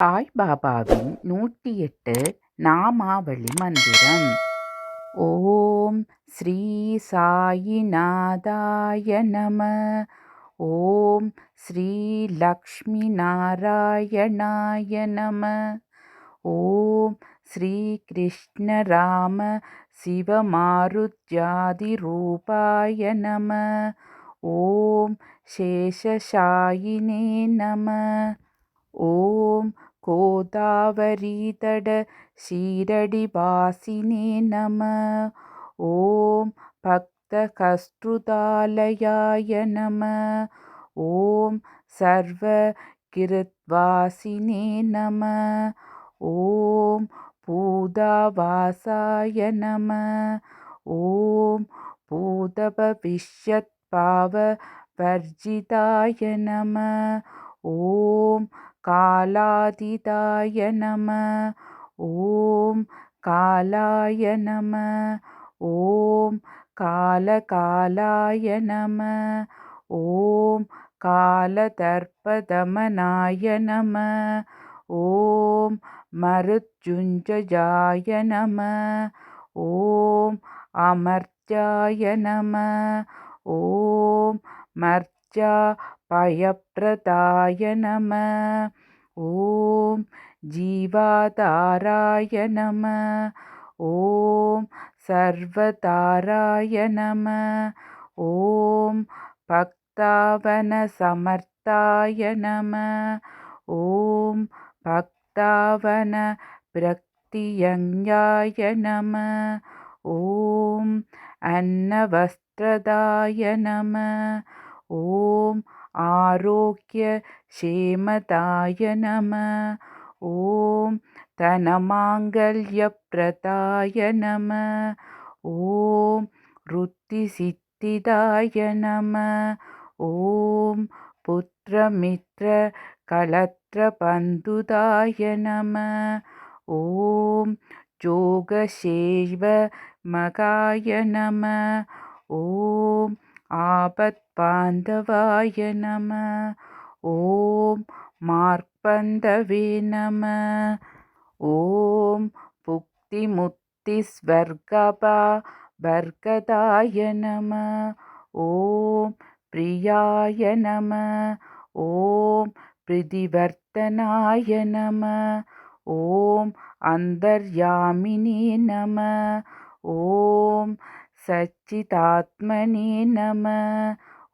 சாய் பாபாவின் நூற்றி எட்டு நாமாவளி மந்திரம். ஓம் ஸ்ரீ சாயிநாதாய நம. ஓம் ஸ்ரீ லக்ஷ்மி நாராயணாய நம. ஓம் ஸ்ரீ கிருஷ்ண ராம சிவமாருத்யாதிரூபாய நம. ஓம் சேஷசாயினே நம. ஓம் கோதாவரிதட ஷீரடிவாசினே நம. ஓம் பக்தகஸ்ருதாலயாய நம. ஓம் சர்வகிருத்வாசினே நம. ஓம் பூதாவாசாய நம. ஓம் பூதபவிஷ்யத் பாவவர்ஜிதாய நம. ஓம் காலாதிதாய நம ஓம் காலாய நம ஓம் காலகாலாய நம ஓம் காலதர்ப்பதமனாய நம ஓம் மருத்யுஞ்சயாய நம ஓம் அமர்த்யாய நம ஓம் மர்ஜா பயப்பிரதாய நம. ஓம் ஜீவாதாராய நம. ஓம் சர்வதாராய நம. ஓம் பக்தாவன சமர்த்தாய நம. ஓம் பக்தாவன பிரக்தியஞ்ஞாய நம. ஓம் अन्नवस्त्रदाय नम ॐ आरोग्यक्षेमदाय नम ॐ धनमाङ्गल्यप्रदाय नम ॐ वृत्तिसिद्धिदाय नम ॐ पुत्रमित्रकलत्रबन्धुदाय नम ॐ ஆபத் பாந்தவாய நம. ஓம் மார்க்பந்தவே நம. ஓம் புக்தி முக்தி ஸ்வர்கபா பர்கதாய நம. ஓம் பிரியாய நம. ஓம் பிரிதிவர்த்தனாய நம. ஓம் அந்தர்யாமினே நம. ஓம் सच्चिदात्मने नम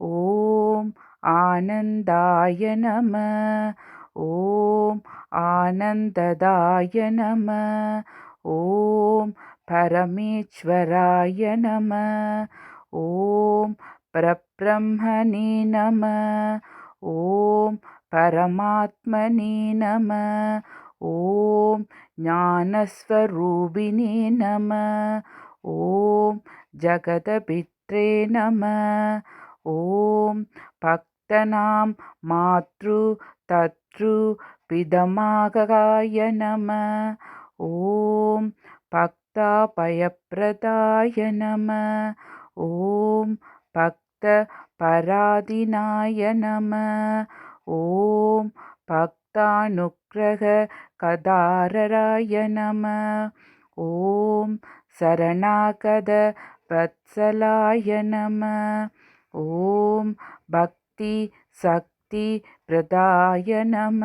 ॐ आनन्दाय नम ॐ आनन्ददाय नम ॐ परमेश्वराय नम ॐ परब्रह्मणे नम ॐ परमात्मने नम ॐ ज्ञानस्वरूपिणे नम ॐ जगदपित्रे नम ॐ भक्तनां मातृ ततृ पिदमागाय नम ॐ भक्ताभयप्रदाय नम ॐ भक्तपराधिनाय नम ॐ भक्तानुग्रहकदारराय नम ॐ शरणागतवत्सलाय नम ॐ भक्तिशक्तिप्रदाय नम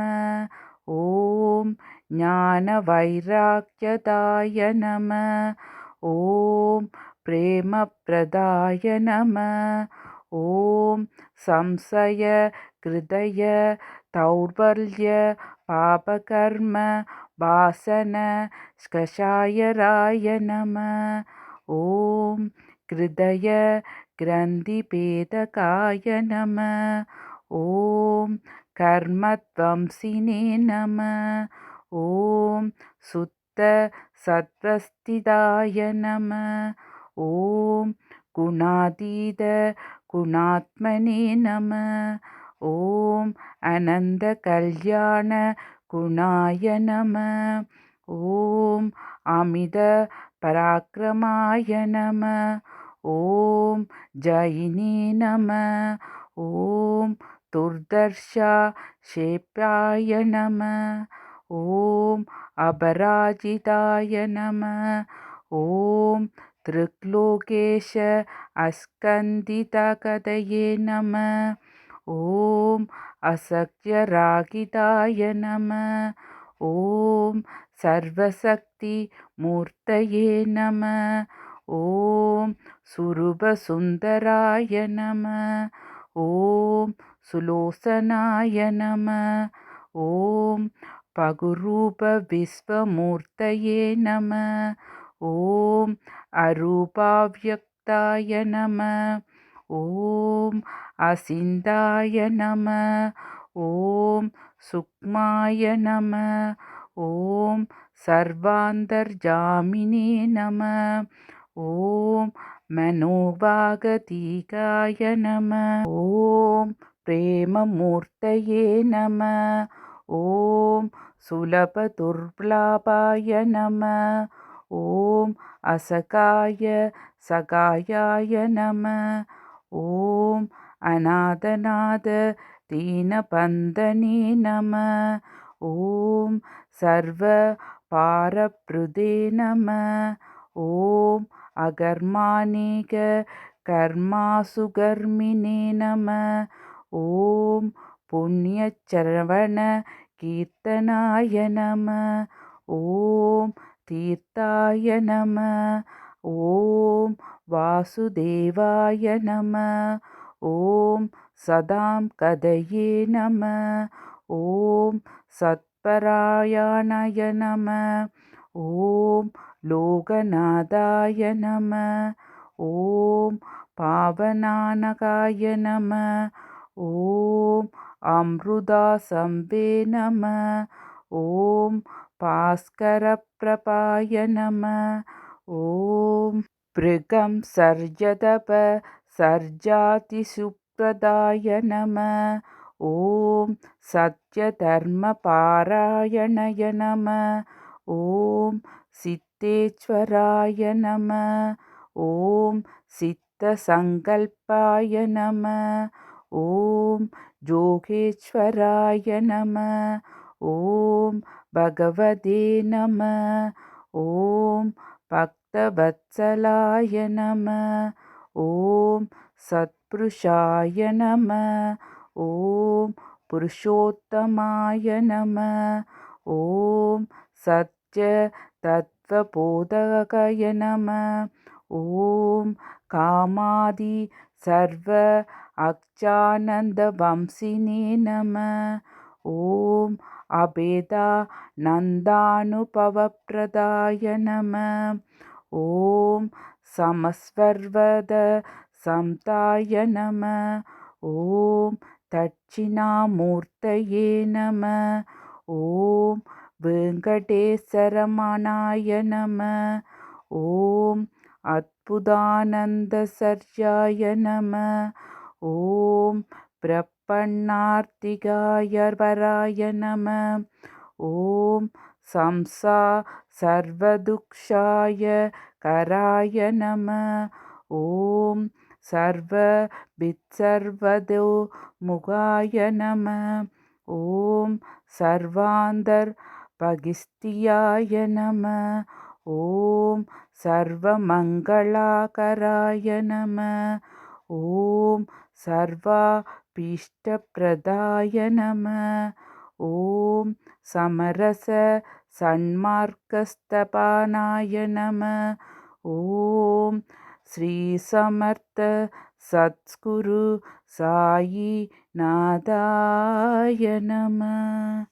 ॐ ज्ञानवैराग्यदाय नम ॐ प्रेमप्रदाय नम ॐ संशयहृदय दौर्बल्य पापकर्म वासन कषायराय नम கிருதய கிரந்திபேதகாய நம ஓம் கர்மத்வம்சினே நம ஓம் சுத்த சத்வஸ்திதாய நம ஓம் குணாதீத குணாத்மனே நம ஓம் அனந்த கல்யாண குணாய நம ஓம் அமித பராக்கிரமாய நம ஓம் ஜயினே நம ஓம் துர்தர்ஷா ஷேப்ராய நம ஓம் அபராஜிதாய நம ஓம் திருக்லோகேஷ அஸ்கந்திதகதயே நம ஓம் அசக்யராகிதாய நம ஓம் சர்வசக்தி மூர்த்தயே நம ஓம் சுரூபசுந்தராய நம ஓம் சுலோசனாய நம ஓம் பகுரூபவிஸ்வமூர்த்தயே நம ஓம் அரூபாவியக்தாய நம ஓம் அசிந்தாய நம ஓம் சுக்மாய நம ஓம் சர்வாந்தர்ஜாமினே நம ॐ मनोभागतीकाय नमः ॐ प्रेममूर्तये नमः ॐ सुलभदुर्लभाय नमः ॐ असकाय सकायाय नमः ॐ अनाथनाथ दीनबन्धने नमः ॐ सर्वपारप्रदे नमः ॐ அகர்மானேக கர்மாசு கர்மினே நம. ஓம் புண்ணிய சரவண கீர்த்தனாய நம. ஓம் தீர்த்தாய நம. ஓம் வாசுதேவாய நம. ஓம் சதாம் கதையே நம. ஓம் சத்பராயணாய நம. ஓம் லோகநாதாய நம. ஓம் பாவனானகாய நம. ஓம் அம்ருதாசம்பே நம. ஓம் பாஸ்கரப்பிரபாய நம. ஓம் பிருகம் சர்ஜதப சர்ஜாதி சுப்ரதாய நம. ஓம் சத்யதர்ம பாராயணய நம. ஓம் சித் சித்தேஸ்வராய நம. ஓம் சித்த சங்கல்பாய நம. ஓம் ஜோகேஸ்வராய நம. ஓம் பகவதே நம. ஓம் பக்தவத்சலாய நம. ஓம் சத்புருஷாய நம. ஓம் புருஷோத்தமாய நம. ஓம் சத்ய தத் नमः ॐ सत्यतत्त्वबोधकाय नमः ॐ कामादि सर्व अक्षानन्दवंशिने नमः ॐ अभेदानन्दानुभवप्रदाय नमः ॐ समस्वर्वद संताय नमः ॐ दक्षिणामूर्तये नमः ॐ वेङ्कटेश्वरमणाय नमः ॐ अद्भुतानन्दसर्जाय नमः ॐ प्रपन्नार्तिकाय वराय नमः ॐ संसा सर्वदुःखाय कराय नमः ॐ सर्ववित्सर्वदो मुखाय नमः ॐ பகிஸ்தியாய நம. ஓம் சர்வமங்களாகராய நம. ஓம் சர்வா பீஷ்டப்பிரதாய நம. ஓம் சமரச சன்மார்க்கஸ்தபானாய நம. ஓம் ஸ்ரீசமர்த்த சத்குரு சாயி நாதாய நம.